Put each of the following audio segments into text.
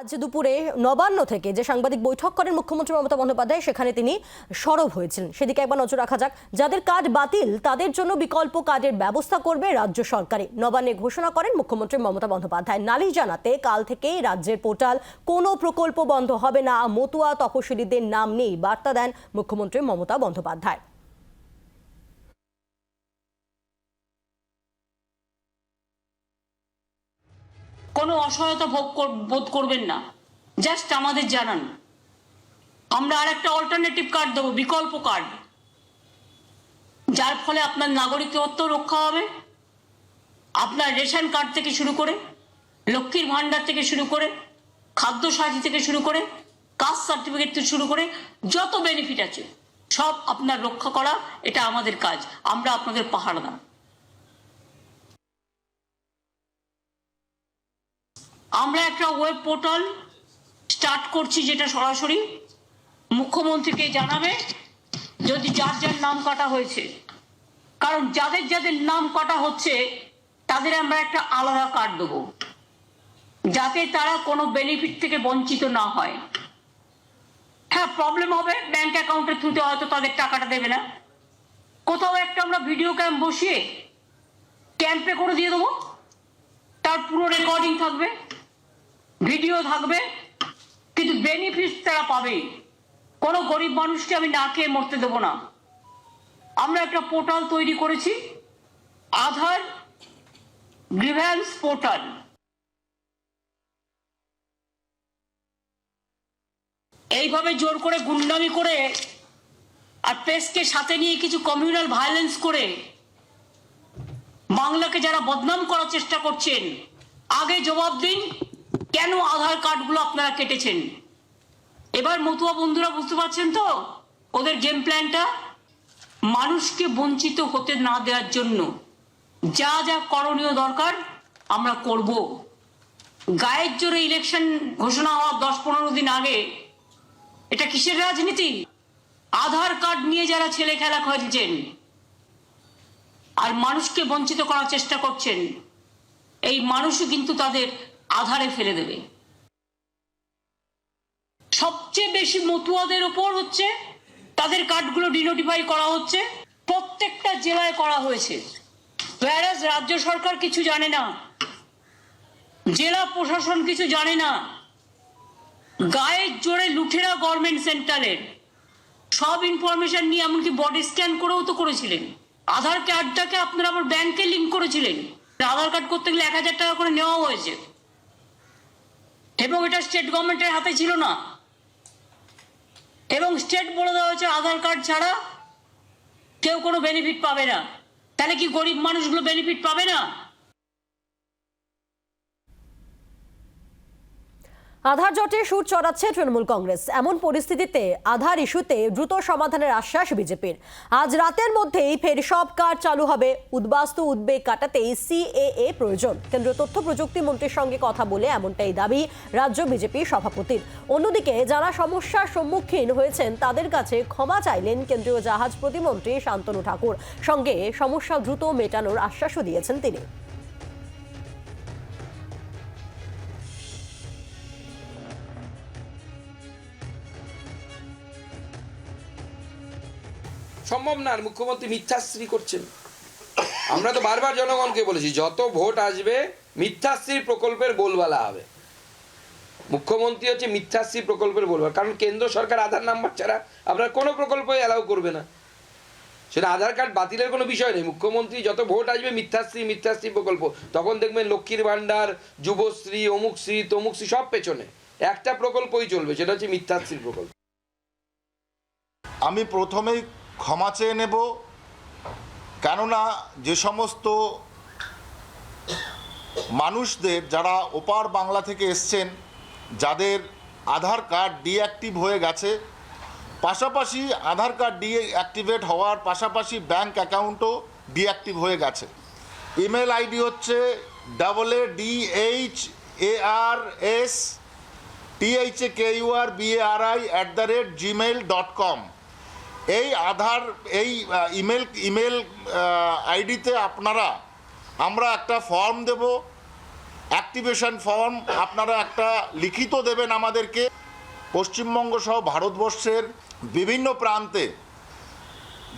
আজ দুপুরে নবান্ন থেকে যে সাংবাদিক বৈঠক করেন মুখ্যমন্ত্রী মমতা বন্দ্যোপাধ্যায়, সেখানে তিনি সরব হয়েছিলেন। সেদিকে একবার নজর রাখা যাক, যাদের কার্ড বাতিল, তাদের জন্য বিকল্প কার্ডের ব্যবস্থা করবে রাজ্য সরকারে। নবান্নে ঘোষণা করেন মুখ্যমন্ত্রী মমতা বন্দ্যোপাধ্যায়। নালিশ জানাতে কাল থেকেই রাজ্যের পোর্টাল, কোনো প্রকল্প বন্ধ হবে না, মতুয়া তপশিলীদের নাম নেই, বার্তা দেন মুখ্যমন্ত্রী মমতা বন্দ্যোপাধ্যায়। অসহায়তা ভোগ বোধ করবেন না। জাস্ট আমাদের জানান। আমরা আর একটা অল্টারনেটিভ কার্ড দেবো, বিকল্প কার্ড যার ফলে আপনার নাগরিকত্ব রক্ষা হবে। আপনার রেশন কার্ড থেকে শুরু করে, লক্ষ্মীর ভাণ্ডার থেকে শুরু করে, খাদ্য সাথী থেকে শুরু করে কাস্ট সার্টিফিকেট থেকে শুরু করে, যত বেনিফিট আছে, সব আপনার রক্ষা করা, এটা আমাদের কাজ। আমরা আপনাদের পাহাড় দাম আমরা একটা ওয়েব পোর্টাল স্টার্ট করছি যেটা সরাসরি মুখ্যমন্ত্রীকে জানাবে যদি যার যার নাম কাটা হয়েছে। কারণ যাদের যাদের নাম কাটা হচ্ছে, তাদের আমরা একটা আলাদা কার্ড দেবো। যাতে তারা কোনো বেনিফিট থেকে বঞ্চিত না হয়। হ্যাঁ প্রবলেম হবে ব্যাংক অ্যাকাউন্টের থ্রুতে হয়তো তাদের টাকাটা দেবে না। কোথাও একটা আমরা ভিডিও ক্যাম্প বসিয়ে ক্যাম্পে করে দিয়ে দেবো। তার পুরো রেকর্ডিং থাকবে। ভিডিও থাকবে, কিন্তু বেনিফিট তারা পাবে। কোনো গরিব মানুষকে আমি না খেয়ে মরতে দেবো না। আমরা একটা পোর্টাল তৈরি করেছি, আধার গ্রিভ্যান্স পোর্টাল এইভাবে জোর করে গুন্ডামি করে আর প্রেসকে সাথে নিয়ে কিছু কমিউনাল ভায়োলেন্স করে, বাংলাকে যারা বদনাম করার চেষ্টা করছেন, আগে জবাব দিন কেন আধার কার্ডগুলো আপনারা কেটেছেন? এবার মতুয়া বন্ধুরা বুঝতে পারছেন তো? ওদের গেম প্ল্যানটা মানুষকে বঞ্চিত হতে না দেওয়ার জন্য যা যা করণীয় দরকার আমরা করব। গায়ের জোরে ইলেকশন ঘোষণা হওয়ার দশ পনেরো দিন আগে এটা কিসের রাজনীতি? আধার কার্ড নিয়ে যারা ছেলে খেলা খেলছেন আর মানুষকে বঞ্চিত করার চেষ্টা করছেন, এই মানুষও কিন্তু তাদের আধারে ফেলে দেবে। সবচেয়ে বেশি মতুয়াদের ওপর হচ্ছে, তাদের কার্ডগুলো ডিনোটিফাই করা হচ্ছে, প্রত্যেকটা জেলায় করা হয়েছে। whereas রাজ্য সরকার কিছু জানে না, জেলা প্রশাসন কিছু জানে না, গায়ের জোরে লুঠেরা গভর্নমেন্ট সেন্টারের সব ইনফরমেশন নিয়ে এমনকি বডি স্ক্যান করেও তো করেছিলেন। আধার কার্ডটাকে আপনারা আবার ব্যাংকে লিঙ্ক করেছিলেন। আধার কার্ড করতে গেলে এক হাজার টাকা করে নেওয়া হয়েছে। এবং এটা স্টেট গভর্নমেন্টের হাতে ছিল না। এবং স্টেট বলে দেওয়া হয়েছে আধার কার্ড ছাড়া কেউ কোনো বেনিফিট পাবে না। তাহলে কি গরিব মানুষগুলো বেনিফিট পাবে না? আধার জটে সুর চড়াচ্ছে তৃণমূল কংগ্রেস। এমন পরিস্থিতিতে আধার ইস্যুতে দ্রুত সমাধানের আশ্বাস বিজেপির। আজ রাতের মধ্যেই ফের সব কাজ চালু হবে। উদ্বাস্তু উদ্বেগ কাটাতেই সিএএ প্রয়োজন। কেন্দ্রীয় তথ্য প্রযুক্তি মন্ত্রীর সঙ্গে কথা বলে এমনটাই দাবি রাজ্য বিজেপি সভাপতির। অন্যদিকে যারা সমস্যার সম্মুখীন হয়েছেন তাদের কাছে ক্ষমা চাইলেন কেন্দ্রীয় জাহাজ প্রতিমন্ত্রী শান্তনু ঠাকুর। সঙ্গে সমস্যা দ্রুত মেটানোর আশ্বাসও দিয়েছেন তিনি। সম্ভব না, আর মুখ্যমন্ত্রী মিথ্যাশ্রী করছেন। আমরা তো বারবার জনগণকে বলেছি, যত ভোট আসবে মিথ্যাশ্রী প্রকল্পের বলবালা হবে। মুখ্যমন্ত্রী হচ্ছে মিথ্যাশ্রী প্রকল্পের বলবা কারণ কেন্দ্র সরকার আধার নাম্বার ছাড়া আপনার কোনো প্রকল্পই অ্যালাউ করবে না। সেটা আধার কার্ড বাতিলের কোনো বিষয় নেই। মুখ্যমন্ত্রী যত ভোট আসবে মিথ্যাশ্রী মিথ্যাশ্রী প্রকল্প, তখন দেখবেন লক্ষ্মীর ভাণ্ডার, যুবশ্রী, অমুকশ্রী, তমুকশ্রী সব পেছনে। একটা প্রকল্পই চলবে, সেটা হচ্ছে মিথ্যাশ্রী প্রকল্প। আমি প্রথমেই ক্ষমা চেয়ে নেব কেননা যে সমস্ত মানুষদের যারা ওপার বাংলা থেকে এসছেন যাদের আধার কার্ড ডিঅ্যাক্টিভ হয়ে গেছে পাশাপাশি আধার কার্ড ডিঅ্যাক্টিভেট হওয়ার পাশাপাশি ব্যাংক অ্যাকাউন্টও ডিঅ্যাক্টিভ হয়ে গেছে ইমেল আইডি হচ্ছে double A D H A R S T H A K U R B A R I at the rate Gmail dot com এই আধার, এই ইমেল ইমেল আইডিতে আপনারা, আমরা একটা ফর্ম দেব, অ্যাক্টিভেশন ফর্ম, আপনারা একটা লিখিত দেবেন আমাদেরকে। পশ্চিমবঙ্গ সহ ভারতবর্ষের বিভিন্ন প্রান্তে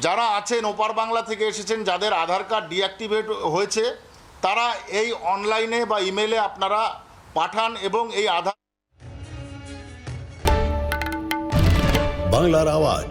যারা আছেন, ওপার বাংলা থেকে এসেছেন, যাদের আধার কার্ড ডিঅ্যাক্টিভেট হয়েছে, তারা এই অনলাইনে বা ইমেলে আপনারা পাঠান এবং এই আধার বাংলার আওয়াজ।